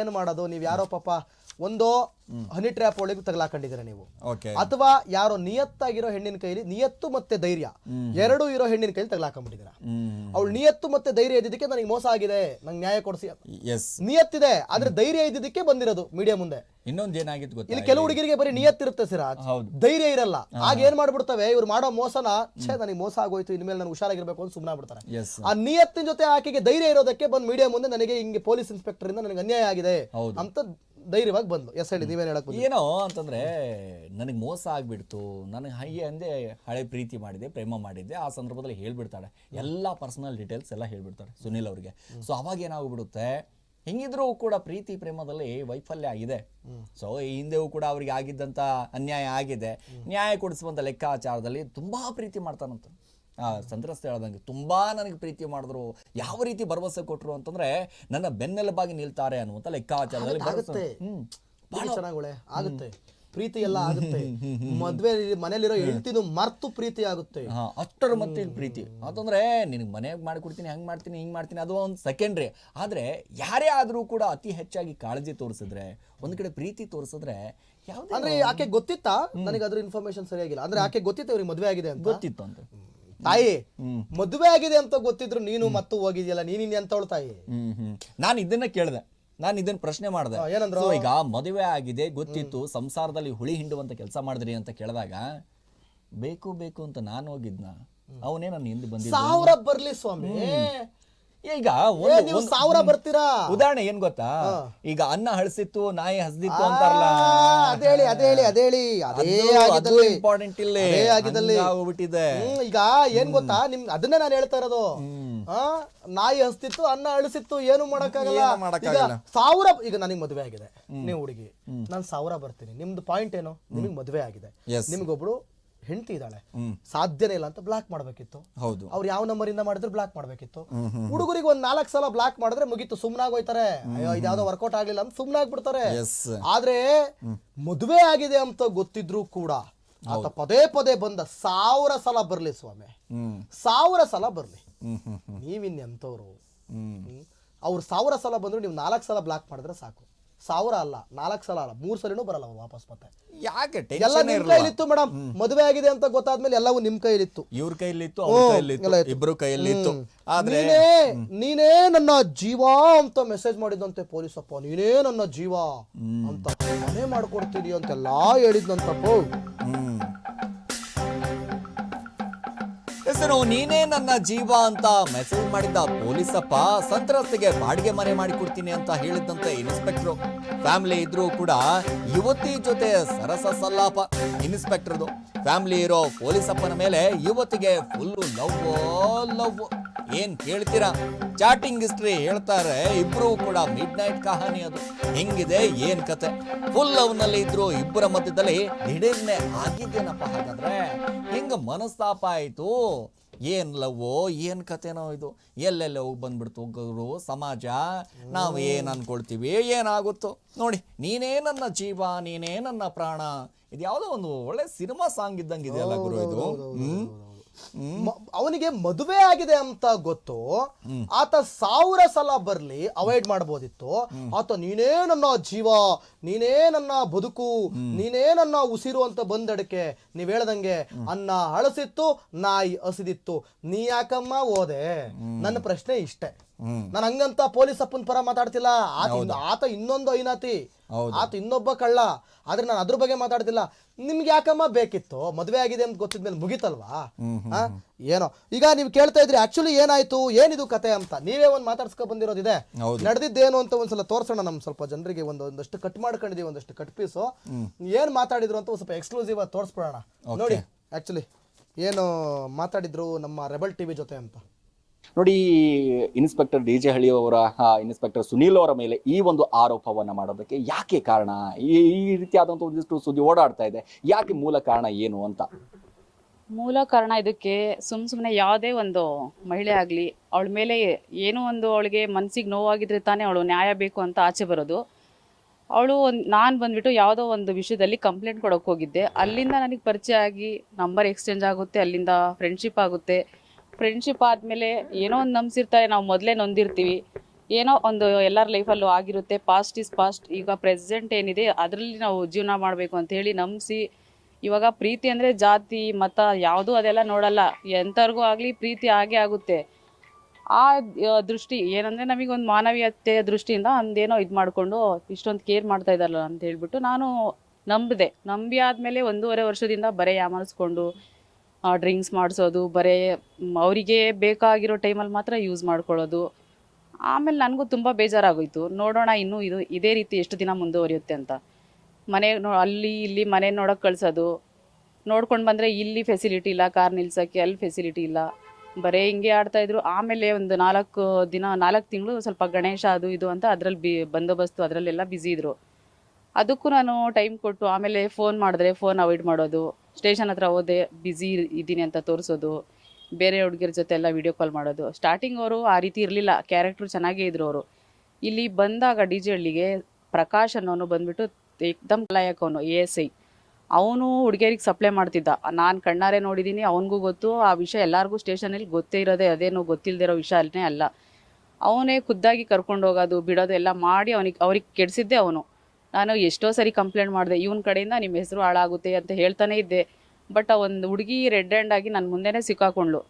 ಏನು ಮಾಡೋದು? ನೀವು ಯಾರೋ ಪಾಪ ಒಂದು ಹನಿ ಟ್ರ್ಯಾಪ್ ಒಳಗೆ ತಗಲಾಕೊಂಡಿದ್ದೀರ ನೀವು. ಅಥವಾ ಯಾರೋ ನಿಯತ್ತಾಗಿರೋ ಹೆಣ್ಣಿನ ಕೈಲಿ ನಿಯತ್ತು ಮತ್ತೆ ಧೈರ್ಯ ಎರಡು ಇರೋ ಹೆಣ್ಣಿನ ಕೈಲಿ ತಗಲಾಕೊಂಡ್ಬಿಟ್ಟಿದ್ದೀರ ಅವಳು ನಿಯತ್ತು ಮತ್ತೆ ಧೈರ್ಯ ಇದ್ದಿದ್ದಕ್ಕೆ ನನಗೆ ಮೋಸ ಆಗಿದೆ ನಂಗೆ ನ್ಯಾಯ ಕೊಡಿಸಿ ನಿಯತ್ತಿದೆ ಆದ್ರೆ ಧೈರ್ಯ ಇದ್ದಿದ್ದಕ್ಕೆ ಬಂದಿರೋದು ಮೀಡಿಯಾ ಮುಂದೆ. ಇನ್ನೊಂದ್ ಏನಾಗಿತ್ತು ಇಲ್ಲಿ ಗೊತ್ತಾ ಕೆಲವು ಹುಡುಗರಿಗೆ ಬರೀ ನಿಯತ್ತಿರುತ್ತೆ ಸಿರಾಜ್. ಹೌದು. ಧೈರ್ಯ ಇರಲ್ಲ. ಆಗ ಏನ್ ಮಾಡ್ಬಿಡ್ತವೆ? ಇವ್ರು ಮಾಡೋ ಮೋಸನ ಛೇ ನನಗೆ ಮೋಸ ಆಗೋಯ್ತು ಇನ್ಮೇಲೆ ನಾನು ಹುಷಾರಾಗಿರ್ಬೇಕು ಅಂತ ಸುಮ್ಮನೆ ಬಿಡ್ತಾರೆ ಆ ನಿಯತ್ತಿನ ಜೊತೆ ಆಕೆಗೆ ಧೈರ್ಯ ಇರೋದಕ್ಕೆ ಬಂದು ಮೀಡಿಯಾ ಮುಂದೆ ನನಗೆ ಹಿಂಗೆ ಪೊಲೀಸ್ ಇನ್ಸ್ಪೆಕ್ಟರ್ ಇಂದ ನನಗೆ ಅನ್ಯಾಯ ಆಗಿದೆ ಅಂತ ಧೈರ್ಯವಾಗಿ ಬಂದ್ಲು. ಎಸ್ ಹೇಳಿ, ನೀವೇನು ಹೇಳಕ್? ಏನೋ ಅಂತಂದ್ರೆ, ನನಗೆ ಮೋಸ ಆಗ್ಬಿಡ್ತು, ನನಗೆ ಹೈಯೆ ಅಂದೆ ಹಳೆ ಪ್ರೀತಿ ಮಾಡಿದೆ, ಪ್ರೇಮ ಮಾಡಿದ್ದೆ ಆ ಸಂದರ್ಭದಲ್ಲಿ ಹೇಳ್ಬಿಡ್ತಾಳೆ. ಎಲ್ಲ ಪರ್ಸನಲ್ ಡೀಟೇಲ್ಸ್ ಎಲ್ಲ ಹೇಳ್ಬಿಡ್ತಾರೆ ಸುನಿಲ್ ಅವ್ರಿಗೆ. ಸೊ ಅವಾಗ ಏನಾಗ್ಬಿಡುತ್ತೆ, ಹೆಂಗಿದ್ರೂ ಕೂಡ ಪ್ರೀತಿ ಪ್ರೇಮದಲ್ಲಿ ವೈಫಲ್ಯ ಆಗಿದೆ ಸೊ ಈ ಹಿಂದೆಯೂ ಕೂಡ ಅವ್ರಿಗೆ ಆಗಿದ್ದಂಥ ಅನ್ಯಾಯ ಆಗಿದೆ. ನ್ಯಾಯ ಕೊಡಿಸುವಂಥ ಲೆಕ್ಕಾಚಾರದಲ್ಲಿ ತುಂಬಾ ಪ್ರೀತಿ ಮಾಡ್ತಾನಂತ. ಸಂತ್ರಸ್ತ ಹೇಳ್ದಂಗೆ ತುಂಬಾ ನನಗೆ ಪ್ರೀತಿ ಮಾಡಿದ್ರು. ಯಾವ ರೀತಿ ಭರವಸೆ ಕೊಟ್ಟರು ಅಂತಂದ್ರೆ ನನ್ನ ಬೆನ್ನೆಲುಬಾಗಿ ನಿಲ್ತಾರೆ ಅನ್ನುವಂತ ಲೆಕ್ಕಾಚಾರದಲ್ಲಿ ಬರುತ್ತೆ ಪ್ರೀತಿ ಆಗುತ್ತೆ. ಪ್ರೀತಿ ಎಲ್ಲ ಆಗುತ್ತೆ. ಮದ್ವೆ ಮನೇಲಿರೋ ಹೆಂಡತಿನೂ ಮರ್ತು ಪ್ರೀತಿ ಆಗುತ್ತೆ. ಅಷ್ಟರ ಮತ್ತೆ ಪ್ರೀತಿ. ಅಂತಂದ್ರೆ ನಿನಗೆ ಮನೆಯಾಗ ಮಾಡಿಕೊಡ್ತೀನಿ ಹೆಂಗ್ ಮಾಡ್ತೀನಿ ಹಿಂಗೆ ಮಾಡ್ತೀನಿ ಅದು ಒಂದು ಸೆಕೆಂಡ್ರಿ ಆದ್ರೆ ಯಾರೇ ಆದರೂ ಕೂಡ ಅತಿ ಹೆಚ್ಚಾಗಿ ಕಾಳಜಿ ತೋರಿಸಿದ್ರೆ ಒಂದ್ ಕಡೆ ಪ್ರೀತಿ ತೋರಿಸಿದ್ರೆ ಯಾವ ಅಂದ್ರೆ ಆಕೆ ಗೊತ್ತಿತ್ತಾ? ನನಗೆ ಅದ್ರ ಇನ್ಫಾರ್ಮೇಶನ್ ಸರಿಯಾಗಿಲ್ಲ. ಅಂದ್ರೆ ಆಕೆ ಗೊತ್ತಿತ್ತು ಇವ್ರಿಗೆ ಮದ್ವೆ ಆಗಿದೆ ಅಂತ? ಗೊತ್ತಿತ್ತು ಅಂತ. ತಾಯಿ ಮದುವೆ ಆಗಿದೆ ಅಂತ ಗೊತ್ತಿದ್ರು ನೀನು ಮತ್ತು ಹೋಗಿದ್ಯಲ್ಲ ನೀನ್ ಎಂತ ಅಂತವಳು ತಾಯಿ? ನಾನು ಇದನ್ನ ಕೇಳಿದೆ. ನಾನು ಇದನ್ನ ಪ್ರಶ್ನೆ ಮಾಡಿದೆ. ಏನಂದ್ರು? ಈಗ ಮದುವೆ ಆಗಿದೆ ಗೊತ್ತಿತ್ತು ಸಂಸಾರದಲ್ಲಿ ಹುಳಿ ಹಿಂಡುವಂತ ಕೆಲಸ ಮಾಡಿದ್ರಿ ಅಂತ ಕೇಳಿದಾಗ ಬೇಕು ಬೇಕು ಅಂತ ನಾನು ಹೋಗಿದ್ನ. ಅವನೇ ನನ್ನ ಹಿಂದೆ ಬಂದಿದ್ದ. ಸಾವಿರ ಬರ್ಲಿ ಸ್ವಾಮಿ. ಈಗ ನೀವು ಸಾವಿರ ಬರ್ತೀರಾ? ಉದಾಹರಣೆ ಏನ್ ಗೊತ್ತಾ? ಈಗ ಅನ್ನ ಹಳಸಿತ್ತು ನಾಯಿ ಹಸ್ದಿತ್ತು ಅಂತಾರಲ್ಲ. ಅದೇಳಿ ಅದೇಳಿ ಅದೇಳಿ ಅದೇ ಆಗಿದ್ದಲ್ಲಿ. ಇಂಪಾರ್ಟೆಂಟ್ ಇಲ್ಲ. ಆಗಿದ್ದಲ್ಲಿ. ಆಗ್ಬಿಟ್ಟಿದೆ. ಈಗ ಏನ್ ಗೊತ್ತಾ? ನಿಮ್ ಅದನ್ನೇ ನಾನು ಹೇಳ್ತಾ ಇರೋದು. ಆ, ನಾಯಿ ಹಸ್ತಿತ್ತು ಅನ್ನ ಅಳಿಸಿತ್ತು ಏನು ಮಾಡಕ್ಕಾಗಲ್ಲ? ಸಾವಿರ ಈಗ ನನಗೆ ಮದುವೆ ಆಗಿದೆ ನೀವು ಹುಡುಗಿ. ನಾನು ಸಾವಿರ ಬರ್ತೀನಿ. ನಿಮ್ದು ಪಾಯಿಂಟ್ ಏನು? ನಿಮಗೆ ಮದುವೆ ಆಗಿದೆ. Yes. ಹೆಂಡತಿ ಇದ್ದಾಳೆ. ಸಾಧ್ಯನೇ ಇಲ್ಲ ಅಂತ ಬ್ಲಾಕ್ ಮಾಡ್ಬೇಕಿತ್ತು. ಹೌದು. ಅವ್ರು ಯಾವ ನಂಬರ್ ಇಂದ ಮಾಡಿದ್ರು ಬ್ಲಾಕ್ ಮಾಡ್ಬೇಕಿತ್ತು. ಹುಡುಗರಿಗೆ ಒಂದ್ ನಾಲ್ಕು ಸಲ ಬ್ಲಾಕ್ ಮಾಡಿದ್ರೆ ಮುಗೀತು ಸುಮ್ನಾಗೋಯ್ತಾರೆ ಅಯ್ಯೋ ಇದ್ಯಾವ್ದೋ ವರ್ಕೌಟ್ ಆಗ್ಲಿಲ್ಲ ಅಂತ ಸುಮ್ನಾಗ್ಬಿಡ್ತಾರೆ ಆದ್ರೆ ಮದುವೆ ಆಗಿದೆ ಅಂತ ಗೊತ್ತಿದ್ರು ಕೂಡ ಆತ ಪದೇ ಪದೇ ಬಂದ ಸಾವಿರ ಸಲ ಬರ್ಲಿ ಸ್ವಾಮಿ. ಸಾವಿರ ಸಲ ಬರ್ಲಿ. ನೀವಿನ್ ಎಂತವ್ರು ನೀವಿನ್ನೆಂತವ್ರು? ಅವ್ರು ಸಾವಿರ ಸಲ ಬಂದ್ರು ನೀವು ನಾಲ್ಕು ಸಲ ಬ್ಲಾಕ್ ಮಾಡಿದ್ರೆ ಸಾಕು. ಸಾವಿರ ಅಲ್ಲ ನಾಲ್ಕು ಸಲ ಅಲ್ಲ ಮೂರ್ ಸಲನೂ ಬರಲ್ಲ ಅವ್ರು ವಾಪಸ್ ಮತ್ತೆ. ಯಾಕೆ ಎಲ್ಲ ನಿಮ್ ಕೈಲಿತ್ತು ಮೇಡಮ್ ಮದುವೆ ಆಗಿದೆ ಅಂತ ಗೊತ್ತಾದ್ಮೇಲೆ ಎಲ್ಲವೂ ನಿಮ್ ಕೈಲಿತ್ತು. ಇವ್ರ ಕೈಲಿತ್ತು ಅವ್ರ ಕೈಯಲ್ಲಿ ಕೈಲಿತ್ತು ಇತ್ತು. ಇಬ್ರು ಕೈಯಲ್ಲಿತ್ತು ಆದ್ರೆ ನೀನೇ ನೀನೇ ನನ್ನ ಜೀವ ಅಂತ ಮೆಸೇಜ್ ಮಾಡಿದಂತೆ ಪೊಲೀಸಪ್ಪ. ನೀನೇ ನನ್ನ ಜೀವ ಅಂತ ಮನೆ ಮಾಡ್ಕೊಡ್ತೀನಿ ಅಂತೆಲ್ಲಾ ಹೇಳಿದ್ನಂತಪ್ಪ. ಹ್ಮ್. ಹೆಸರು ನೀನೇ ನನ್ನ ಜೀವ ಅಂತ ಮೆಸೇಜ್ ಮಾಡಿದ್ದ ಪೊಲೀಸಪ್ಪ, ಸಂತ್ರಸ್ತಿಗೆ ಬಾಡಿಗೆ ಮನೆ ಮಾಡಿಕೊಡ್ತೀನಿ ಅಂತ ಹೇಳಿದಂತೆ ಇನ್ಸ್ಪೆಕ್ಟ್ರು. ಫ್ಯಾಮಿಲಿ ಇದ್ರೂ ಕೂಡ ಯುವತಿ ಜೊತೆ ಸರಸ ಸಲ್ಲಾಪ ಇನ್ಸ್ಪೆಕ್ಟರ್ದು. ಫ್ಯಾಮಿಲಿ ಇರೋ ಪೊಲೀಸಪ್ಪನ ಮೇಲೆ ಯುವತಿಗೆ ಫುಲ್ಲು ಲವ್ ಲವ್. ಏನ್ ಕೇಳ್ತೀರಾ? ಚಾಟಿಂಗ್ ಹಿಸ್ಟ್ರಿ ಹೇಳ್ತಾರೆ ಇಬ್ರು ಕೂಡ ಮಿಡ್ ನೈಟ್ ಕಹಾನಿ ಅದು. ಹೆಂಗಿದೆ ಏನ್ ಕತೆ? ಫುಲ್ ಲವ್ನಲ್ಲಿ ಇದ್ರು ಇಬ್ಬರ ಮಧ್ಯದಲ್ಲಿ ದಿಢೀರ್ನೆ ಆಗಿದ್ದೇನಪ್ಪ ಹಾಗಾದ್ರೆ? ಹೆಂಗ ಮನಸ್ತಾಪ ಆಯ್ತು? ಏನ್ ಲವ್ವೋ ಏನ್ ಕತೆನೋ ಇದು? ಎಲ್ಲೆಲ್ಲ ಹೋಗಿ ಬಂದ್ಬಿಡ್ತು ಗುರು ಸಮಾಜ? ನಾವು ಏನ್ ಅನ್ಕೊಳ್ತೀವಿ ಏನಾಗುತ್ತೋ? ನೋಡಿ ನೀನೇ ನನ್ನ ಜೀವ ನೀನೇ ನನ್ನ ಪ್ರಾಣ. ಇದು ಯಾವುದೋ ಒಂದು ಒಳ್ಳೆ ಸಿನಿಮಾ ಸಾಂಗ್ ಇದ್ದಂಗಿದೆಯಲ್ಲ ಗುರು ಇದು? ಹ್ಮ್? ಅವನಿಗೆ ಮದುವೆ ಆಗಿದೆ ಅಂತ ಗೊತ್ತು. ಆತ ಸಾವಿರ ಸಲ ಬರ್ಲಿ ಅವಾಯ್ಡ್ ಮಾಡಬಹುದಿತ್ತು ಆತ ನೀನೇ ನನ್ನ ಜೀವ, ನೀನೇ ನನ್ನ ಬದುಕು, ನೀನೇ ನನ್ನ ಉಸಿರು ಅಂತ ಬಂದಡಕ್ಕೆ ನೀವ್ ಹೇಳ್ದಂಗೆ ಅನ್ನ ಹಳಸಿತ್ತು ನಾಯಿ ಹಸಿದಿತ್ತು. ನೀ ಯಾಕಮ್ಮ ಓದೆ? ನನ್ನ ಪ್ರಶ್ನೆ ಇಷ್ಟೇ. ನಾನು ಹಂಗಂತ ಪೊಲೀಸ್ ಅಪ್ಪನ ಪರ ಮಾತಾಡ್ತಿಲ್ಲ. ಆತ ಇನ್ನು- ಆತ ಇನ್ನೊಂದು ಐನಾತಿ. ಆತ ಇನ್ನೊಬ್ಬ ಕಳ್ಳ. ಆದ್ರೆ ನಾನು ಅದ್ರ ಬಗ್ಗೆ ಮಾತಾಡ್ತಿಲ್ಲ. ನಿಮ್ಗೆ ಯಾಕಮ್ಮ ಬೇಕಿತ್ತು? ಮದ್ವೆ ಆಗಿದೆ ಅಂತ ಗೊತ್ತಿದ್ಮೇಲೆ ಮುಗಿತಲ್ವಾ? ಆ? ಏನೋ. ಈಗ ನೀವು ಕೇಳ್ತಾ ಇದ್ರಿ ಆಕ್ಚುಲಿ ಏನಾಯ್ತು? ಏನಿದು ಕತೆ ಅಂತ? ನೀವೇ ಒಂದ್ ಮಾತಾಡ್ಸ್ಕೊ ಬಂದಿರೋದಿದೆ. ಹೌದು. ನಡೆದಿದ್ದೇನು ಅಂತ ಒಂದ್ಸಲ ತೋರ್ಸೋಣ ನಮ್ ಸ್ವಲ್ಪ ಜನರಿಗೆ ಒಂದು ಒಂದಷ್ಟು ಕಟ್ ಮಾಡ್ಕೊಂಡಿದೀವಿ ಒಂದಷ್ಟು ಕಟ್ ಪೀಸು ಏನ್ ಮಾತಾಡಿದ್ರು ಅಂತ ಒಂದ್ ಸ್ವಲ್ಪ ಎಕ್ಸ್ಕ್ಲೂಸಿವ್ ಆಗಿ ತೋರಿಸ್ಬಿಡೋಣ. ನೋಡಿ ಆಕ್ಚುಲಿ ಏನು ಮಾತಾಡಿದ್ರು ನಮ್ಮ ರೆಬಲ್ ಟಿವಿ ಜೊತೆ ಅಂತ. ನೋಡಿ ಇನ್ಸ್ಪೆಕ್ಟರ್ ಡಿ ಜೆ ಹಳ್ಳಿ ಅವರ ಇನ್ಸ್ಪೆಕ್ಟರ್ ಸುನೀಲ್ ಅವರ ಮೇಲೆ ಈ ಒಂದು ಆರೋಪವನ್ನು ಮಾಡೋದಕ್ಕೆ ಯಾಕೆ ಕಾರಣ? ಈ ಈ ರೀತಿಯಾದಂಥ ಒಂದಿಷ್ಟು ಸುದ್ದಿ ಓಡಾಡ್ತಾ ಇದೆ. ಯಾಕೆ ಮೂಲ ಕಾರಣ ಏನು ಅಂತ? ಮೂಲ ಕಾರಣ ಇದಕ್ಕೆ ಸುಮ್ ಸುಮ್ಮನೆ ಯಾವುದೇ ಒಂದು ಮಹಿಳೆ ಆಗಲಿ, ಅವಳ ಮೇಲೆ ಏನೋ ಒಂದು ಅವಳಿಗೆ ಮನಸ್ಸಿಗೆ ನೋವಾಗಿದ್ರೆ ತಾನೇ ಅವಳು ನ್ಯಾಯ ಬೇಕು ಅಂತ ಆಚೆ ಬರೋದು. ಅವಳು ಒಂದು, ನಾನು ಬಂದ್ಬಿಟ್ಟು ಯಾವುದೋ ಒಂದು ವಿಷಯದಲ್ಲಿ ಕಂಪ್ಲೇಂಟ್ ಕೊಡೋಕೆ ಹೋಗಿದ್ದೆ. ಅಲ್ಲಿಂದ ನನಗೆ ಪರಿಚಯ ಆಗಿ ನಂಬರ್ ಎಕ್ಸ್ಚೇಂಜ್ ಆಗುತ್ತೆ, ಅಲ್ಲಿಂದ ಫ್ರೆಂಡ್ಶಿಪ್ ಆಗುತ್ತೆ. ಫ್ರೆಂಡ್ಶಿಪ್ ಆದಮೇಲೆ ಏನೋ ಒಂದು ನಂಬಿಸಿರ್ತಾರೆ, ನಾವು ಮೊದಲೇ ನೊಂದಿರ್ತೀವಿ. ಏನೋ ಒಂದು ಎಲ್ಲರ ಲೈಫಲ್ಲೂ ಆಗಿರುತ್ತೆ ಪಾಸ್ಟ್ ಇಸ್ ಪಾಸ್ಟ್ ಈಗ ಪ್ರೆಸೆಂಟ್ ಏನಿದೆ, ಅದರಲ್ಲಿ ನಾವು ಜೀವನ ಮಾಡಬೇಕು ಅಂತ ಹೇಳಿ ನಂಬಿಸಿ, ಇವಾಗ ಪ್ರೀತಿ ಅಂದರೆ ಜಾತಿ, ಮತ ಯಾವುದೂ ಅದೆಲ್ಲ ನೋಡಲ್ಲ. ಎಂಥವ್ರಿಗೂ ಆಗಲಿ ಪ್ರೀತಿ ಆಗೇ ಆಗುತ್ತೆ. ಆ ದೃಷ್ಟಿ, ಏನಂದರೆ ನಮಗೊಂದು ಮಾನವೀಯತೆಯ ದೃಷ್ಟಿಯಿಂದ ಒಂದೇನೋ ಇದು ಮಾಡಿಕೊಂಡು ಇಷ್ಟೊಂದು ಕೇರ್ ಮಾಡ್ತಾ ಇದ್ದಾರಲ್ಲ ಅಂತ ಹೇಳ್ಬಿಟ್ಟು ನಾನು ನಂಬಿದೆ. ನಂಬಿ ಆದಮೇಲೆ ಒಂದೂವರೆ ವರ್ಷದಿಂದ ಬರೀ ಯಾಮಾರಿಸ್ಕೊಂಡು ಡ್ರಿಂಕ್ಸ್ ಮಾಡಿಸೋದು, ಬರೇ ಅವರಿಗೆ ಬೇಕಾಗಿರೋ ಟೈಮಲ್ಲಿ ಮಾತ್ರ ಯೂಸ್ ಮಾಡ್ಕೊಳ್ಳೋದು. ಆಮೇಲೆ ನನಗೂ ತುಂಬ ಬೇಜಾರಾಗೋಯ್ತು. ನೋಡೋಣ ಇನ್ನೂ ಇದು, ಇದೇ ರೀತಿ ಎಷ್ಟು ದಿನ ಮುಂದುವರಿಯುತ್ತೆ ಅಂತ. ಮನೆ ನೋ, ಅಲ್ಲಿ ಇಲ್ಲಿ ಮನೆ ನೋಡೋಕೆ ಕಳಿಸೋದು. ನೋಡ್ಕೊಂಡು ಬಂದರೆ ಇಲ್ಲಿ ಫೆಸಿಲಿಟಿ ಇಲ್ಲ ಕಾರ್ ನಿಲ್ಸೋಕ್ಕೆ ಅಲ್ಲಿ ಫೆಸಿಲಿಟಿ ಇಲ್ಲ. ಬರೀ ಹಿಂಗೆ ಆಡ್ತಾಯಿದ್ರು ಆಮೇಲೆ ಒಂದು ನಾಲ್ಕು ದಿನ, ನಾಲ್ಕು ತಿಂಗಳು ಸ್ವಲ್ಪ ಗಣೇಶ ಅದು ಇದು ಅಂತ ಅದರಲ್ಲಿ ಬಿ, ಬಂದೋಬಸ್ತು ಅದರಲ್ಲೆಲ್ಲ ಬ್ಯುಸಿ ಇದ್ರು. ಅದಕ್ಕೂ ನಾನು ಟೈಮ್ ಕೊಟ್ಟು ಆಮೇಲೆ ಫೋನ್ ಮಾಡಿದ್ರೆ ಫೋನ್ ಅವಾಯ್ಡ್ ಮಾಡೋದು. ಸ್ಟೇಷನ್ ಹತ್ರ ಹೋದೆ ಬ್ಯುಸಿ ಇದ್ದೀನಿ ಅಂತ ತೋರಿಸೋದು. ಬೇರೆ ಹುಡುಗಿರ ಜೊತೆ ಎಲ್ಲ ವಿಡಿಯೋ ಕಾಲ್ ಮಾಡೋದು. ಸ್ಟಾರ್ಟಿಂಗ್ ಅವರು ಆ ರೀತಿ ಇರಲಿಲ್ಲ. ಕ್ಯಾರೆಕ್ಟ್ರು ಚೆನ್ನಾಗೇ ಇದ್ರು ಅವರು. ಇಲ್ಲಿ ಬಂದಾಗ ಡಿ ಜೆ ಹಳ್ಳಿಗೆ ಪ್ರಕಾಶ್ ಅನ್ನೋನು ಬಂದ್ಬಿಟ್ಟು ಏಕ್ದಮ್ ಲಾಯಕ್ ಅವನು ಎ ಎಸ್ ಐ ಅವನು ಹುಡುಗಿಯರಿಗೆ ಸಪ್ಲೈ ಮಾಡ್ತಿದ್ದ. ನಾನು ಕಣ್ಣಾರೆ ನೋಡಿದ್ದೀನಿ ಅವನಿಗೂ ಗೊತ್ತು. ಆ ವಿಷಯ ಎಲ್ಲರಿಗೂ ಸ್ಟೇಷನಲ್ಲಿ ಗೊತ್ತೇ ಇರೋದೇ, ಅದೇನೋ ಗೊತ್ತಿಲ್ಲದಿರೋ ವಿಷಯನೇ ಅಲ್ಲ. ಅವನೇ ಖುದ್ದಾಗಿ ಕರ್ಕೊಂಡು ಹೋಗೋದು, ಬಿಡೋದು ಎಲ್ಲ ಮಾಡಿ ಅವನಿಗೆ, ಅವ್ರಿಗೆ ಕೆಡಿಸಿದ್ದೆ ಅವನು. ನಾನು ಎಷ್ಟೋ ಸರಿ ಕಂಪ್ಲೇಂಟ್ ಮಾಡಿದೆ ಇವನ ಕಡೆಯಿಂದ ನಿಮ್ಮ ಹೆಸರು ಹಾಳಾಗುತ್ತೆ ಅಂತ ಹೇಳ್ತಾನೆ ಇದ್ದೆ. ಬಟ್ ಒಂದು ಹುಡುಗಿ ರೆಡ್ ಹ್ಯಾಂಡ್ ಆಗಿ ನನ್ನ ಮುಂದೆನೇ ಸಿಕ್ಕಾಕೊಂಡ್ಳು.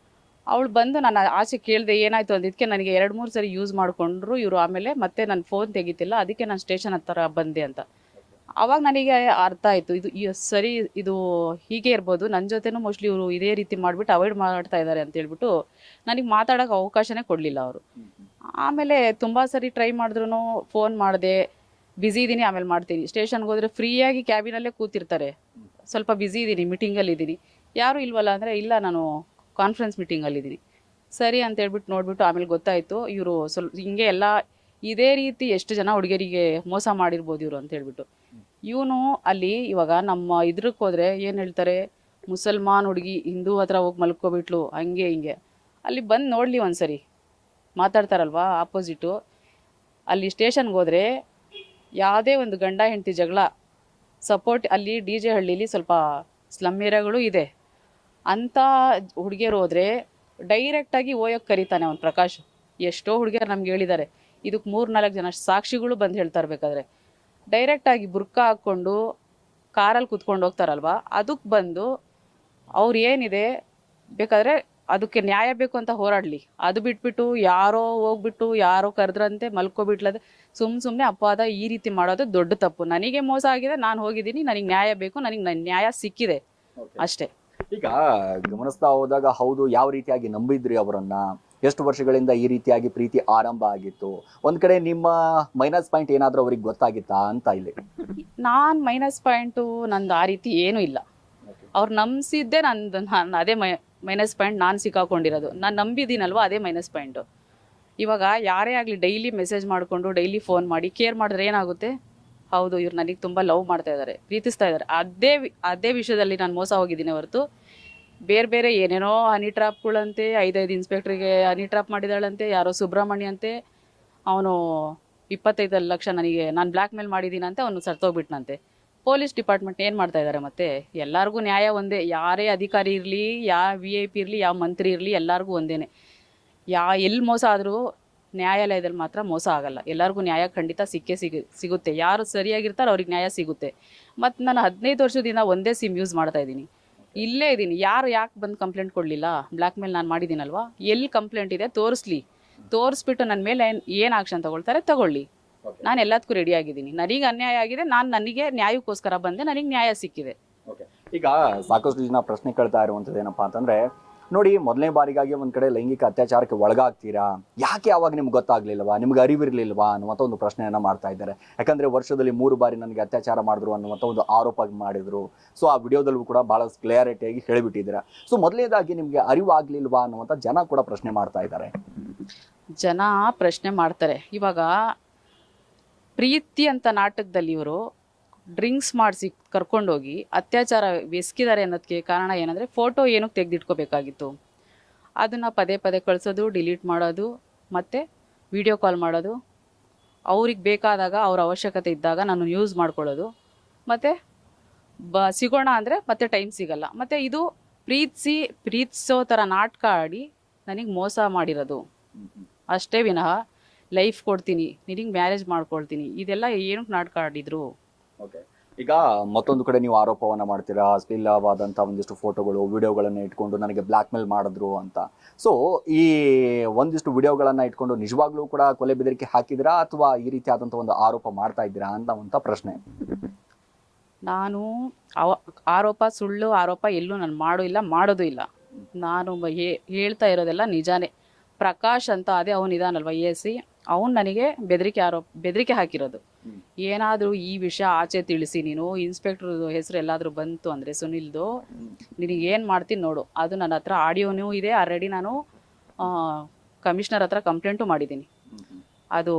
ಅವಳು ಬಂದು ನಾನು ಆಚೆ ಕೇಳಿದೆ ಏನಾಯಿತು? ಅಂದಿದ್ದಕ್ಕೆ ನನಗೆ ಎರಡು ಮೂರು ಸರಿ ಯೂಸ್ ಮಾಡಿಕೊಂಡ್ರು ಇವರು ಆಮೇಲೆ ಮತ್ತೆ ನನ್ನ ಫೋನ್ ತೆಗಿತಿಲ್ಲ ಅದಕ್ಕೆ ನಾನು ಸ್ಟೇಷನ್ ಹತ್ತಿರ ಬಂದೆ ಅಂತ. ಆವಾಗ ನನಗೆ ಅರ್ಥ ಆಯಿತು ಇದು ಸರಿ ಇದು ಹೀಗೆ ಇರ್ಬೋದು ನನ್ನ ಜೊತೆನೂ ಮೋಸ್ಟ್ಲಿ ಇವರು ಇದೇ ರೀತಿ ಮಾಡಿಬಿಟ್ಟು ಅವಾಯ್ಡ್ ಮಾಡ್ತಾ ಇದ್ದಾರೆ ಅಂತ ಹೇಳ್ಬಿಟ್ಟು ನನಗೆ ಮಾತಾಡೋಕೆ ಅವಕಾಶನೇ ಕೊಡಲಿಲ್ಲ ಅವರು. ಆಮೇಲೆ ತುಂಬ ಸರಿ ಟ್ರೈ ಮಾಡಿದ್ರು ಫೋನ್ ಮಾಡಿದೆ ಬ್ಯುಸಿ ಇದ್ದೀನಿ ಆಮೇಲೆ ಮಾಡ್ತೀನಿ. ಸ್ಟೇಷನ್ಗೆ ಹೋದರೆ ಫ್ರೀಯಾಗಿ ಕ್ಯಾಬಿನಲ್ಲೇ ಕೂತಿರ್ತಾರೆ. ಸ್ವಲ್ಪ ಬ್ಯುಸಿ ಇದ್ದೀನಿ ಮೀಟಿಂಗಲ್ಲಿ ಇದ್ದೀನಿ ಯಾರೂ ಇಲ್ವಲ್ಲ ಅಂದರೆ, ಇಲ್ಲ, ನಾನು ಕಾನ್ಫರೆನ್ಸ್ ಮೀಟಿಂಗಲ್ಲಿದ್ದೀನಿ ಸರಿ ಅಂತ ಹೇಳ್ಬಿಟ್ಟು ನೋಡ್ಬಿಟ್ಟು ಆಮೇಲೆ ಗೊತ್ತಾಯಿತು, ಇವರು ಸ್ವಲ್ಪ ಹಿಂಗೆ ಎಲ್ಲ ಇದೇ ರೀತಿ ಎಷ್ಟು ಜನ ಹುಡುಗಿಯರಿಗೆ ಮೋಸ ಮಾಡಿರ್ಬೋದು ಇವರು ಅಂತ ಹೇಳ್ಬಿಟ್ಟು. ಇವನು ಅಲ್ಲಿ ಇವಾಗ ನಮ್ಮ ಇದ್ರಕ್ಕೆ ಹೋದರೆ ಏನು ಹೇಳ್ತಾರೆ, ಮುಸಲ್ಮಾನ್ ಹುಡುಗಿ ಹಿಂದೂ ಹತ್ರ ಹೋಗಿ ಮಲ್ಕೋಬಿಟ್ಲು, ಹಂಗೆ ಹಿಂಗೆ. ಅಲ್ಲಿ ಬಂದು ನೋಡಲಿ ಒಂದು ಸರಿ ಮಾತಾಡ್ತಾರಲ್ವಾ ಆಪೋಸಿಟು ಅಲ್ಲಿ ಸ್ಟೇಷನ್ಗೆ ಹೋದರೆ ಯಾವುದೇ ಒಂದು ಗಂಡ ಹೆಂಡತಿ ಜಗಳ ಸಪೋರ್ಟ್ ಅಲ್ಲಿ ಡಿ ಜೆ ಹಳ್ಳಿಲಿ ಸ್ವಲ್ಪ ಸ್ಲಮ್ ಏರಿಯಾಗಳು ಇದೆ. ಅಂಥ ಹುಡುಗಿಯರು ಹೋದರೆ ಡೈರೆಕ್ಟಾಗಿ ಓಯೋಕ್ಕೆ ಕರೀತಾನೆ ಅವ್ನು ಪ್ರಕಾಶ್. ಎಷ್ಟೋ ಹುಡುಗಿಯರು ನಮ್ಗೆ ಹೇಳಿದ್ದಾರೆ ಇದಕ್ಕೆ ಮೂರು ನಾಲ್ಕು ಜನ ಸಾಕ್ಷಿಗಳು ಬಂದು ಹೇಳ್ತಾ ಇರ್ಬೇಕಾದ್ರೆ. ಡೈರೆಕ್ಟಾಗಿ ಬುರ್ಕ ಹಾಕ್ಕೊಂಡು ಕಾರಲ್ಲಿ ಕುತ್ಕೊಂಡು ಹೋಗ್ತಾರಲ್ವಾ ಅದಕ್ಕೆ ಬಂದು ಅವ್ರು ಏನಿದೆ, ಬೇಕಾದರೆ ಅದಕ್ಕೆ ನ್ಯಾಯ ಬೇಕು ಅಂತ ಹೋರಾಡಲಿ. ಅದು ಬಿಟ್ಬಿಟ್ಟು ಯಾರೋ ಹೋಗ್ಬಿಟ್ಟು ಯಾರೋ ಕರೆದ್ರಂತೆ ಮಲ್ಕೋಬಿಟ್ಲದೆ. ಸುಮ್ ಸುಮ್ಮನೆ ಅಪವಾದ ಈ ರೀತಿ ಮಾಡೋದು ದೊಡ್ಡ ತಪ್ಪು. ನನಗೆ ಮೋಸ ಆಗಿದೆ ನಾನು ಹೋಗಿದ್ದೀನಿ ನನಗೆ ನ್ಯಾಯ ಬೇಕು ನನಗೆ ನನ್ನ ನ್ಯಾಯ ಸಿಕ್ಕಿದೆ. ಅಷ್ಟೇ. ಈಗ ಗಮನಿಸ್ತಾ ಹೋದಾಗ ಹೌದು ಯಾವ ರೀತಿಯಾಗಿ ನಂಬಿದ್ರಿ ಅವರನ್ನ? ಎಷ್ಟು ವರ್ಷಗಳಿಂದ ಈ ರೀತಿಯಾಗಿ ಪ್ರೀತಿ ಆರಂಭ ಆಗಿತ್ತು? ಒಂದ್ ಕಡೆ ನಿಮ್ಮ ಮೈನಸ್ ಪಾಯಿಂಟ್ ಏನಾದ್ರೂ ಅವ್ರಿಗೆ ಗೊತ್ತಾಗಿತ್ತಾ ಅಂತ ಇಲ್ಲಿ? ನಾನ್ ಮೈನಸ್ ಪಾಯಿಂಟು ನಂದು ಆ ರೀತಿ ಏನೂ ಇಲ್ಲ. ಅವ್ರು ನಂಬಿಸಿದ್ದೆ ನಂದು ನಾನು ಅದೇ ಮೈ ಮೈನಸ್ ಪಾಯಿಂಟ್ ನಾನು ಸಿಕ್ಕಾಕೊಂಡಿರೋದು. ನಾನು ನಂಬಿದ್ದೀನಲ್ವ ಅದೇ ಮೈನಸ್ ಪಾಯಿಂಟು ಇವಾಗ ಯಾರೇ ಆಗಲಿ ಡೈಲಿ ಮೆಸೇಜ್ ಮಾಡಿಕೊಂಡು ಡೈಲಿ ಫೋನ್ ಮಾಡಿ ಕೇರ್ ಮಾಡಿದ್ರೆ ಏನಾಗುತ್ತೆ? ಹೌದು, ಇವ್ರು ನನಗೆ ತುಂಬ ಲವ್ ಮಾಡ್ತಾ ಇದ್ದಾರೆ ಪ್ರೀತಿಸ್ತಾ ಇದ್ದಾರೆ ಅದೇ ಅದೇ ವಿಷಯದಲ್ಲಿ ನಾನು ಮೋಸ ಹೋಗಿದ್ದೀನಿ ಹೊರತು. ಬೇರೆ ಬೇರೆ ಏನೇನೋ ಹನಿ ಟ್ರಾಪ್ಗಳಂತೆ ಐದೈದು ಇನ್ಸ್ಪೆಕ್ಟ್ರಿಗೆ ಹನಿ ಟ್ರಾಪ್ ಮಾಡಿದಾಳಂತೆ ಯಾರೋ ಸುಬ್ರಹ್ಮಣ್ಯ ಅಂತೆ ಅವನು ಇಪ್ಪತ್ತೈದು ಲಕ್ಷ ನನಗೆ, ನಾನು ಬ್ಲ್ಯಾಕ್ ಮೇಲ್ ಮಾಡಿದ್ದೀನಂತೆ, ಅವನು ಸರ್ತೋಗ್ಬಿಟ್ನಂತೆ ಪೊಲೀಸ್ ಡಿಪಾರ್ಟ್ಮೆಂಟ್ ಏನು ಮಾಡ್ತಾ ಇದ್ದಾರೆ ಮತ್ತೆ? ಎಲ್ಲರಿಗೂ ನ್ಯಾಯ ಒಂದೇ. ಯಾರೇ ಅಧಿಕಾರಿ ಇರಲಿ ಯಾವ ವಿ ಐ ಪಿ ಇರಲಿ ಯಾವ ಮಂತ್ರಿ ಇರಲಿ, ಎಲ್ಲರಿಗೂ ಒಂದೇ ಯಾ ಎಲ್ಲಿ ಮೋಸ ಆದರೂ ನ್ಯಾಯಾಲಯದಲ್ಲಿ ಮಾತ್ರ ಮೋಸ ಆಗಲ್ಲ. ಎಲ್ಲರಿಗೂ ನ್ಯಾಯ ಖಂಡಿತ ಸಿಕ್ಕೇ ಸಿಗ, ಸಿಗುತ್ತೆ. ಯಾರು ಸರಿಯಾಗಿರ್ತಾರೋ ಅವ್ರಿಗೆ ನ್ಯಾಯ ಸಿಗುತ್ತೆ. ಮತ್ತು ನಾನು ಹದಿನೈದು ವರ್ಷದಿಂದ ಒಂದೇ ಸಿಮ್ ಯೂಸ್ ಮಾಡ್ತಾ ಇದ್ದೀನಿ. ಇಲ್ಲೇ ಇದ್ದೀನಿ. ಯಾರು ಯಾಕೆ ಬಂದು ಕಂಪ್ಲೇಂಟ್ ಕೊಡಲಿಲ್ಲ? ಬ್ಲ್ಯಾಕ್ ಮೇಲ್ ನಾನು ಮಾಡಿದ್ದೀನಲ್ವಾ? ಎಲ್ಲಿ ಕಂಪ್ಲೇಂಟ್ ಇದೆ? ತೋರಿಸ್ಲಿ. ತೋರಿಸ್ಬಿಟ್ಟು ನನ್ನ ಮೇಲೆ ಏನು ಆಕ್ಷನ್ ತಗೊಳ್ತಾರೆ? ತಗೊಳ್ಳಿ. ನಾನು ಎಲ್ಲದಕ್ಕೂ ರೆಡಿ ಆಗಿದ್ದೀನಿ. ನನಗೆ ಅನ್ಯಾಯ ಆಗಿದೆ ನಾನು ನನಗೆ ನ್ಯಾಯಕ್ಕೋಸ್ಕರ ಬಂದೆ ನನಗೆ ನ್ಯಾಯ ಸಿಕ್ಕಿದೆ. ಈಗ ಸಾಕಷ್ಟು ಜನ ಪ್ರಶ್ನೆ ಕೇಳ್ತಾ ಇರುವಂಥದ್ದು ಏನಪ್ಪಾ ಅಂತಂದ್ರೆ ನೋಡಿ ಮೊದಲನೇ ಬಾರಿಗಾಗಿ ಒಂದ್ ಕಡೆ ಲೈಂಗಿಕ ಅತ್ಯಾಚಾರಕ್ಕೆ ಒಳಗಾಗ್ತೀರಾ? ಯಾಕೆ ಯಾವಾಗ ನಿಮ್ಗೆ ಗೊತ್ತಾಗ್ಲಿಲ್ವಾ? ನಿಮ್ಗೆ ಅರಿವಿರ್ಲಿಲ್ವಾ? ಅನ್ನುವಂಥ ಒಂದು ಪ್ರಶ್ನೆಯನ್ನ ಮಾಡ್ತಾ ಇದ್ದಾರೆ. ಯಾಕಂದ್ರೆ ವರ್ಷದಲ್ಲಿ ಮೂರು ಬಾರಿ ನನಗೆ ಅತ್ಯಾಚಾರ ಮಾಡಿದ್ರು ಅನ್ನುವಂಥ ಒಂದು ಆರೋಪ ಮಾಡಿದ್ರು. ಸೊ ಆ ವಿಡಿಯೋದಲ್ಲೂ ಕೂಡ ಬಹಳ ಕ್ಲಿಯಾರಿಟಿಯಾಗಿ ಹೇಳಿಬಿಟ್ಟಿದ್ದೀರಾ. ಸೊ ಮೊದಲನೇದಾಗಿ ನಿಮ್ಗೆ ಅರಿವಾಗ್ಲಿಲ್ವಾ ಅನ್ನುವಂಥ ಜನ ಕೂಡ ಪ್ರಶ್ನೆ ಮಾಡ್ತಾ ಇದ್ದಾರೆ. ಜನ ಪ್ರಶ್ನೆ ಮಾಡ್ತಾರೆ. ಇವಾಗ ಪ್ರೀತಿ ಅಂತ ನಾಟಕದಲ್ಲಿ ಇವರು ಡ್ರಿಂಕ್ಸ್ ಮಾಡಿಸಿ ಕರ್ಕೊಂಡೋಗಿ ಅತ್ಯಾಚಾರ ಬೆಸ್ಕಿದ್ದಾರೆ ಅನ್ನೋದಕ್ಕೆ ಕಾರಣ ಏನಂದರೆ ಫೋಟೋ ಏನಕ್ಕೆ ತೆಗೆದಿಟ್ಕೋಬೇಕಾಗಿತ್ತು. ಅದನ್ನು ಪದೇ ಪದೇ ಕಳಿಸೋದು, ಡಿಲೀಟ್ ಮಾಡೋದು, ಮತ್ತು ವಿಡಿಯೋ ಕಾಲ್ ಮಾಡೋದು. ಅವ್ರಿಗೆ ಬೇಕಾದಾಗ, ಅವ್ರ ಅವಶ್ಯಕತೆ ಇದ್ದಾಗ ನಾನು ಯೂಸ್ ಮಾಡ್ಕೊಳ್ಳೋದು. ಮತ್ತು ಬ, ಸಿಗೋಣ ಅಂದರೆ ಮತ್ತೆ ಟೈಮ್ ಸಿಗಲ್ಲ. ಮತ್ತು ಇದು ಪ್ರೀತಿಸಿ, ಪ್ರೀತಿಸೋ ಥರ ನಾಟಕ ಆಡಿ ನನಗೆ ಮೋಸ ಮಾಡಿರೋದು. ಅಷ್ಟೇ ವಿನಃ. ಲೈಫ್ ಕೊಡ್ತೀನಿ ನಿನಗೆ ಮ್ಯಾರೇಜ್ ಮಾಡ್ಕೊಳ್ತೀನಿ. ಇದೆಲ್ಲ ಏನು ನಾಟಕ ಆಡಿದ್ರು? ಓಕೆ ಈಗ ಮತ್ತೊಂದು ಕಡೆ ನೀವು ಆರೋಪವನ್ನ ಮಾಡ್ತೀರಾ? ಅಶ್ಲೀಲವಾದಂಥ ಒಂದಿಷ್ಟು ಫೋಟೋಗಳು ವಿಡಿಯೋಗಳನ್ನು ಇಟ್ಕೊಂಡು ನನಗೆ ಬ್ಲ್ಯಾಕ್ ಮೇಲ್ ಮಾಡಿದ್ರು ಅಂತ. ಸೊ ಈ ಒಂದಿಷ್ಟು ವಿಡಿಯೋಗಳನ್ನು ಇಟ್ಕೊಂಡು ನಿಜವಾಗ್ಲೂ ಕೂಡ ಕೊಲೆ ಬೆದರಿಕೆ ಹಾಕಿದಿರಾ ಅಥವಾ ಈ ರೀತಿಯಾದಂಥ ಒಂದು ಆರೋಪ ಮಾಡ್ತಾ ಇದ್ದೀರಾ ಅಂತ ಪ್ರಶ್ನೆ. ನಾನು ಅವ ಆರೋಪ ಸುಳ್ಳು ಆರೋಪ ಎಲ್ಲೂ ನಾನು ಮಾಡೋ ಇಲ್ಲ ಮಾಡೋದು ಇಲ್ಲ. ನಾನು ಹೇಳ್ತಾ ಇರೋದೆಲ್ಲ ನಿಜಾನೇ. ಪ್ರಕಾಶ್ ಅಂತ ಅದೇ ಅವನು ಇದಾನಲ್ವ ಎ ಸಿ ಅವನು ನನಗೆ ಬೆದರಿಕೆ ಆರೋಪ ಬೆದರಿಕೆ ಹಾಕಿರೋದು. ಏನಾದರೂ ಈ ವಿಷಯ ಆಚೆ ತಿಳಿಸಿ ನೀನು ಇನ್ಸ್ಪೆಕ್ಟರ್ ಹೆಸರು ಎಲ್ಲಾದರೂ ಬಂತು ಅಂದರೆ ಸುನಿಲ್ದು ನಿನಗೆ ಏನು ಮಾಡ್ತೀನಿ ನೋಡು. ಅದು ನನ್ನ ಹತ್ರ ಆಡಿಯೋನೂ ಇದೆ ಆಲ್ರೆಡಿ ನಾನು ಕಮಿಷ್ನರ್ ಹತ್ರ ಕಂಪ್ಲೇಂಟು ಮಾಡಿದ್ದೀನಿ. ಅದು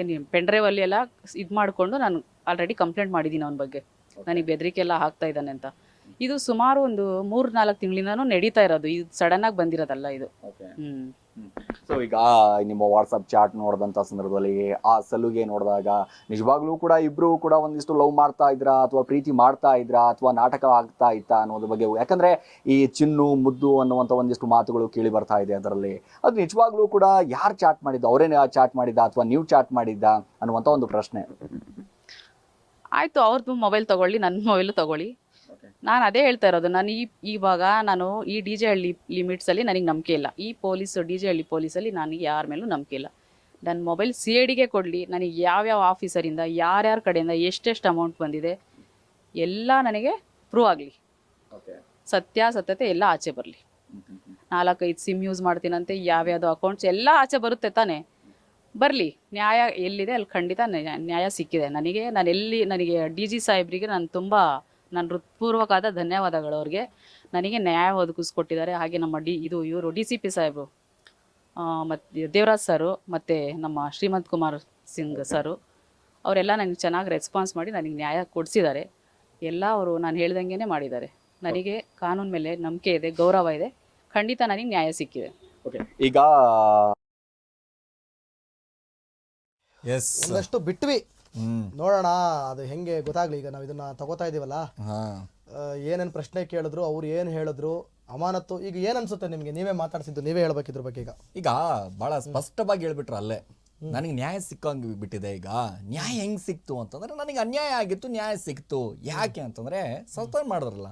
ಏನು ಪೆಂಡ್ರೈವಲ್ಲಿ ಎಲ್ಲ ಇದು ಮಾಡಿಕೊಂಡು ನಾನು ಆಲ್ರೆಡಿ ಕಂಪ್ಲೇಂಟ್ ಮಾಡಿದ್ದೀನಿ ಅವನ ಬಗ್ಗೆ. ನನಗೆ ಬೆದರಿಕೆ ಎಲ್ಲ ಹಾಕ್ತಾ ಇದ್ದಾನೆ ಅಂತ. ಇದು ಸುಮಾರು ಒಂದು ಮೂರು ನಾಲ್ಕು ತಿಂಗಳಿಂದನೂ ನಡೀತಾ ಇರೋದು. ಇದು ಸಡನ್ನಾಗಿ ಬಂದಿರೋದಲ್ಲ ಇದು. ಹ್ಞೂ ಸೊ ಈಗ ನಿಮ್ಮ ವಾಟ್ಸಪ್ ಚಾಟ್ ನೋಡಿದಂಥ ಸಂದರ್ಭದಲ್ಲಿ, ಆ ಸಲುಗೆ ನೋಡಿದಾಗ, ನಿಜವಾಗ್ಲೂ ಕೂಡ ಇಬ್ರು ಕೂಡ ಒಂದಿಷ್ಟು ಲವ್ ಮಾಡ್ತಾ ಇದ್ರಾ, ಅಥವಾ ಪ್ರೀತಿ ಮಾಡ್ತಾ ಇದ್ರಾ, ಅಥವಾ ನಾಟಕ ಆಗ್ತಾ ಇತ್ತಾ ಅನ್ನೋದ್ರ ಬಗ್ಗೆ? ಯಾಕಂದ್ರೆ, ಈ ಚಿನ್ನು, ಮುದ್ದು ಅನ್ನುವಂಥ ಒಂದಿಷ್ಟು ಮಾತುಗಳು ಕೇಳಿ ಬರ್ತಾ ಇದೆ ಅದರಲ್ಲಿ. ಅದು ನಿಜವಾಗ್ಲೂ ಕೂಡ ಯಾರು ಚಾಟ್ ಮಾಡಿದ್ದ? ಅವರೇ ಚಾಟ್ ಮಾಡಿದ್ದ, ಅಥವಾ ನೀವು ಚಾಟ್ ಮಾಡಿದ್ದ ಅನ್ನುವಂಥ ಒಂದು ಪ್ರಶ್ನೆ. ಆಯ್ತು ಅವ್ರದ್ದು ಮೊಬೈಲ್ ತಗೊಳ್ಳಿ ನನ್ನ ಮೊಬೈಲ್ ತೊಗೊಳ್ಳಿ. ನಾನು ಅದೇ ಹೇಳ್ತಾ ಇರೋದು ನಾನು ಈ ಇವಾಗ ನಾನು ಈ ಡಿ ಜೆ ಹಳ್ಳಿ ಲಿಮಿಟ್ಸಲ್ಲಿ ನನಗೆ ನಂಬಿಕೆ ಇಲ್ಲ. ಈ ಪೊಲೀಸ್ ಡಿ ಜೆ ಹಳ್ಳಿ ಪೊಲೀಸಲ್ಲಿ ನನಗೆ ಯಾರ ಮೇಲೂ ನಂಬಿಕೆ ಇಲ್ಲ. ನನ್ನ ಮೊಬೈಲ್ ಸಿ ಐ ಡಿಗೆ ಕೊಡಲಿ ನನಗೆ ಯಾವ್ಯಾವ ಆಫೀಸರಿಂದ ಯಾರ್ಯಾರ ಕಡೆಯಿಂದ ಎಷ್ಟೆಷ್ಟು ಅಮೌಂಟ್ ಬಂದಿದೆ ಎಲ್ಲ ನನಗೆ ಪ್ರೂವ್ ಆಗಲಿ. ಸತ್ಯಾಸತ್ಯತೆ ಎಲ್ಲ ಆಚೆ ಬರಲಿ. ನಾಲ್ಕೈದು ಸಿಮ್ ಯೂಸ್ ಮಾಡ್ತೀನಂತೆ ಯಾವ್ಯಾವ್ದು ಅಕೌಂಟ್ಸ್ ಎಲ್ಲ ಆಚೆ ಬರುತ್ತೆ ತಾನೇ. ಬರಲಿ ನ್ಯಾಯ ಎಲ್ಲಿದೆ ಅಲ್ಲಿ ಖಂಡಿತ ನ್ಯಾಯ ನ್ಯಾಯ ಸಿಕ್ಕಿದೆ. ನನಗೆ ನಾನು ಎಲ್ಲಿ ನನಗೆ ಡಿ ಜಿ ಸಾಹೇಬ್ರಿಗೆ ನಾನು ತುಂಬ ನನ್ನ ಹೃತ್ಪೂರ್ವಕವಾದ ಧನ್ಯವಾದಗಳು ಅವ್ರಿಗೆ. ನನಗೆ ನ್ಯಾಯ ಒದಗಿಸ್ಕೊಟ್ಟಿದ್ದಾರೆ. ಹಾಗೆ ನಮ್ಮ ಡಿ ಇದು ಇವರು ಡಿ ಸಿ ಪಿ ಸಾಹೇಬರು. ಮತ್ತು ದೇವರಾಜ್ ಸರು ಮತ್ತು ನಮ್ಮ ಶ್ರೀಮಂತ್ ಕುಮಾರ್ ಸಿಂಗ್ ಸರು ಅವರೆಲ್ಲ ನನಗೆ ಚೆನ್ನಾಗಿ ರೆಸ್ಪಾನ್ಸ್ ಮಾಡಿ ನನಗೆ ನ್ಯಾಯ ಕೊಡಿಸಿದ್ದಾರೆ. ಎಲ್ಲ ಅವರು ನಾನು ಹೇಳ್ದಂಗೆ ಮಾಡಿದ್ದಾರೆ. ನನಗೆ ಕಾನೂನು ಮೇಲೆ ನಂಬಿಕೆ ಇದೆ ಗೌರವ ಇದೆ. ಖಂಡಿತ ನನಗೆ ನ್ಯಾಯ ಸಿಕ್ಕಿದೆ. ಓಕೆ ಈಗ ಎಸ್ ಒಂದಷ್ಟು ಬಿಟ್ವಿ. ನೋಡೋಣ ಅದು ಹೆಂಗೆ ಗೊತ್ತಾಗ್ಲಿ ಈಗ ನಾವು ಇದನ್ನ ತಗೋತಾ ಇದೀವಲ್ಲ? ಹಾ. ಏನೇನು ಪ್ರಶ್ನೆ ಕೇಳಿದ್ರು ಅವ್ರು ಏನು ಹೇಳಿದ್ರು ಅಮಾನತ್ತು ಈಗ ಏನ್ ಅನ್ಸುತ್ತೆ ನಿಮ್ಗೆ? ನೀವೇ ಮಾತಾಡ್ಸಿದ್ದು ನೀವೇ ಹೇಳ್ಬೇಕಿದ್ರ ಬಗ್ಗೆ ಈಗ. ಈಗ ಬಹಳ ಸ್ಪಷ್ಟವಾಗಿ ಹೇಳ್ಬಿಟ್ರು ಅಲ್ಲೇ. ನನಗೆ ನ್ಯಾಯ ಸಿಕ್ಕಂಗೆ ಬಿಟ್ಟಿದೆ ಈಗ. ನ್ಯಾಯ ಹೆಂಗ್ ಸಿಕ್ತು ಅಂತಂದ್ರೆ ನನಗೆ ಅನ್ಯಾಯ ಆಗಿತ್ತು ನ್ಯಾಯ ಸಿಕ್ತು. ಯಾಕೆ ಅಂತಂದ್ರೆ ಸಸ್ಪೆಂಡ್ ಮಾಡಿದ್ರಲ್ಲ.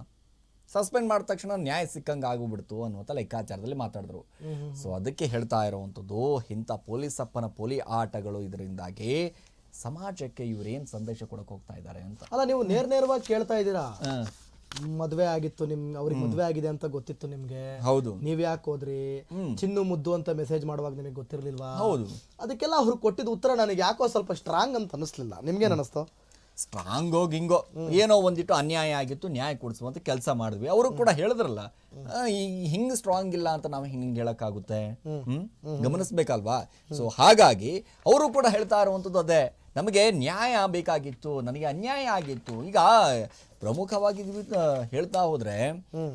ಸಸ್ಪೆಂಡ್ ಮಾಡಿದ ತಕ್ಷಣ ನ್ಯಾಯ ಸಿಕ್ಕಂಗೆ ಬಿಡ್ತು ಅನ್ನುವಂಥ ಲೆಕ್ಕಾಚಾರದಲ್ಲಿ ಮಾತಾಡಿದ್ರು. ಸೊ ಅದಕ್ಕೆ ಹೇಳ್ತಾ ಇರುವಂಥದ್ದು ಇಂಥ ಪೊಲೀಸಪ್ಪನ ಪೊಲಿ ಆಟಗಳು ಇದರಿಂದಾಗಿ ಸಮಾಜಕ್ಕೆ ಇವ್ರೇನ್ ಸಂದೇಶ ಕೊಡಕ್ ಹೋಗ್ತಾ ಇದ್ದಾರೆ ಅಂತ. ಅಲ್ಲ ನೀವು ನೇರ ನೇರವಾಗಿ ಕೇಳ್ತಾ ಇದ್ದೀರಾ. ಮದ್ವೆ ಆಗಿತ್ತು ನಿಮ್ ಅವ್ರಿಗೆ ಮದ್ವೆ ಆಗಿದೆ ಅಂತ ಗೊತ್ತಿತ್ತು ನಿಮ್ಗೆ? ಹೌದು. ನೀವ್ ಯಾಕೆ ಹೋದ್ರಿ? ಚಿನ್ನು ಮುದ್ದು ಅಂತ ಮೆಸೇಜ್ ಮಾಡುವಾಗ ನಿಮಗೆ ಗೊತ್ತಿರ್ಲಿಲ್ವಾ? ಹೌದು. ಅದಕ್ಕೆಲ್ಲ ಅವ್ರು ಕೊಟ್ಟಿದ್ದ ಉತ್ತರ ನನಗೆ ಯಾಕೋ ಸ್ವಲ್ಪ ಸ್ಟ್ರಾಂಗ್ ಅಂತ ಅನಿಸ್ಲಿಲ್ಲ. ನಿಮ್ಗೇನ್ ಅನಿಸ್ತು? ಸ್ಟ್ರಾಂಗೋ ಗಿಂಗೋ ಏನೋ ಒಂದಿಟ್ಟು ಅನ್ಯಾಯ ಆಗಿತ್ತು, ನ್ಯಾಯ ಕೊಡಿಸುವಂತ ಕೆಲಸ ಮಾಡಿದ್ವಿ. ಅವರು ಕೂಡ ಹೇಳಿದ್ರಲ್ಲ ಹಿಂಗ್ ಸ್ಟ್ರಾಂಗ್ ಇಲ್ಲ ಅಂತ ನಾವು ಹಿಂಗ್ ಹೇಳಕ್ಕಾಗುತ್ತೆ? ಹ್ಮ್? ಗಮನಿಸ್ಬೇಕಲ್ವಾ? ಸೊ ಹಾಗಾಗಿ ಅವರು ಕೂಡ ಹೇಳ್ತಾ ಇರುವಂತದ್ದು ಅದೇ, ನಮಗೆ ನ್ಯಾಯ ಬೇಕಾಗಿತ್ತು ನನಗೆ ಅನ್ಯಾಯ ಆಗಿತ್ತು. ಈಗ ಪ್ರಮುಖವಾಗಿ ಹೇಳ್ತಾ ಹೋದ್ರೆ,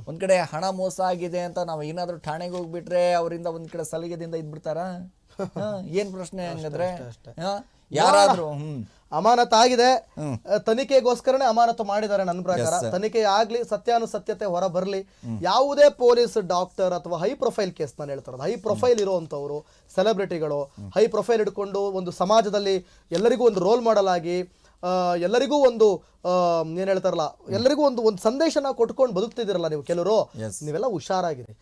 ಒಂದ್ ಕಡೆ ಹಣ ಮೋಸ ಆಗಿದೆ ಅಂತ ನಾವು ಏನಾದ್ರೂ ಠಾಣೆಗೆ ಹೋಗ್ಬಿಟ್ರೆ ಅವರಿಂದ ಒಂದ್ ಕಡೆ ಸಲಿಗೆದಿಂದ ಇದ್ಬಿಡ್ತಾರ? ಏನ್ ಪ್ರಶ್ನೆ ಹಂಗಂದ್ರೆ? ಯಾರಾದ್ರೂ ಹ್ಮ್. ಅಮಾನತ್ ಆಗಿದೆ. ಅಹ್, ತನಿಖೆಗೋಸ್ಕರನೇ ಅಮಾನತು ಮಾಡಿದ್ದಾರೆ ನನ್ನ ಪ್ರಕಾರ. ತನಿಖೆ ಆಗ್ಲಿ ಸತ್ಯಾನುಸತ್ಯತೆ ಹೊರ ಬರಲಿ ಯಾವುದೇ ಪೊಲೀಸ್ ಡಾಕ್ಟರ್ ಅಥವಾ ಹೈ ಪ್ರೊಫೈಲ್ ಕೇಸ್ ನಾನು ಹೇಳ್ತಾರೆ ಹೈ ಪ್ರೊಫೈಲ್ ಇರುವಂತವ್ರು ಸೆಲೆಬ್ರಿಟಿಗಳು ಹೈ ಪ್ರೊಫೈಲ್ ಇಟ್ಕೊಂಡು ಒಂದು ಸಮಾಜದಲ್ಲಿ ಎಲ್ಲರಿಗೂ ಒಂದು ರೋಲ್ ಮಾಡಲ್ ಆಗಿ ಎಲ್ಲರಿಗೂ ಒಂದು ಏನ್ ಹೇಳ್ತಾರಲ್ಲ ಎಲ್ಲರಿಗೂ ಒಂದು ಒಂದು ಸಂದೇಶನ ಕೊಟ್ಕೊಂಡು ಬದುಕ್ತಿದಿರಲ್ಲ ನೀವು ಕೆಲವರು. ನೀವೆಲ್ಲ ಹುಷಾರಾಗಿರಿ.